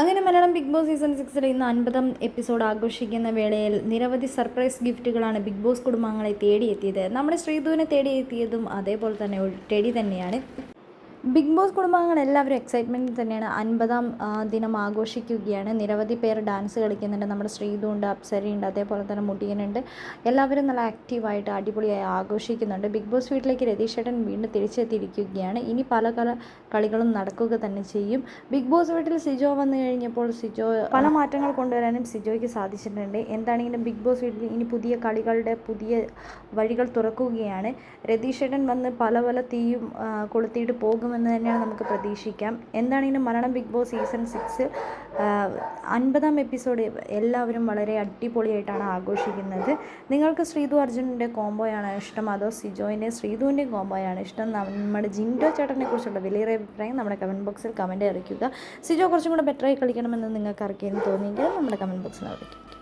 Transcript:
അങ്ങനെ Malayalam big boss season സിക്സിൽ ഇന്ന് അൻപതാം എപ്പിസോഡ് ആഘോഷിക്കുന്ന വേളയിൽ നിരവധി സർപ്രൈസ് ഗിഫ്റ്റുകളാണ് ബിഗ് ബോസ് കുടുംബാംഗങ്ങളെ തേടിയെത്തിയത്. നമ്മുടെ ശ്രീധുവിനെ തേടിയെത്തിയതും അതേപോലെ തന്നെ ടെടി തന്നെയാണ്. ബിഗ് ബോസ് കുടുംബാംഗങ്ങൾ എല്ലാവരും എക്സൈറ്റ്മെന്റ് തന്നെയാണ്. അൻപതാം ദിനം ആഘോഷിക്കുകയാണ്. നിരവധി പേർ ഡാൻസ് കളിക്കുന്നുണ്ട്. നമ്മുടെ ശ്രീതു ഉണ്ട് അപ്സരയുണ്ട് അതേപോലെ തന്നെ മുടിയനുണ്ട് എല്ലാവരും നല്ല ആക്റ്റീവായിട്ട് അടിപൊളിയായി ആഘോഷിക്കുന്നുണ്ട്. ബിഗ് ബോസ് വീട്ടിലേക്ക് രതീഷേട്ടൻ വീണ്ടും തിരിച്ചെത്തിയിരിക്കുകയാണ്. ഇനി പല പല കളികളും നടക്കുക തന്നെ ചെയ്യും. ബിഗ് ബോസ് വീട്ടിൽ സിജോ വന്നു കഴിഞ്ഞപ്പോൾ സിജോ പല മാറ്റങ്ങൾ കൊണ്ടുവരാനും സിജോയ്ക്ക് സാധിച്ചിട്ടുണ്ട്. എന്താണെങ്കിലും ബിഗ് ബോസ് വീട്ടിൽ ഇനി പുതിയ കളികളുടെ പുതിയ വഴികൾ തുറക്കുകയാണ്. രതീഷേട്ടൻ വന്ന് പല പല തീയും കൊളുത്തിയിട്ട് കൊളുത്തിയിട്ട് പോകുമെന്ന് തന്നെയാണ് നമുക്ക് പ്രതീക്ഷിക്കാം. എന്താണെങ്കിലും മരണം ബിഗ് ബോസ് സീസൺ സിക്സ് അൻപതാം എപ്പിസോഡ് എല്ലാവരും വളരെ അടിപൊളിയായിട്ടാണ് ആഘോഷിക്കുന്നത്. നിങ്ങൾക്ക് ശ്രീധു അർജുനന്റെ കോംബോയാണ് ഇഷ്ടം അതോ സിജോയിന്റെ ശ്രീതുവിന്റെ കോംബോയാണ് ഇഷ്ടം. നമ്മുടെ ജിൻഡോ ചേട്ടനെ കുറിച്ചുള്ള വലിയ അഭിപ്രായം നമ്മുടെ കമന്റ് ബോക്സിൽ കമന്റ് അറിയിക്കുക. സിജോ കുറച്ചും കൂടെ ബെറ്ററായി കളിക്കണമെന്ന് നിങ്ങൾക്ക് അറിയിക്കാൻ തോന്നിയെങ്കിൽ നമ്മുടെ കമന്റ് ബോക്സിൽ അറിയിക്കും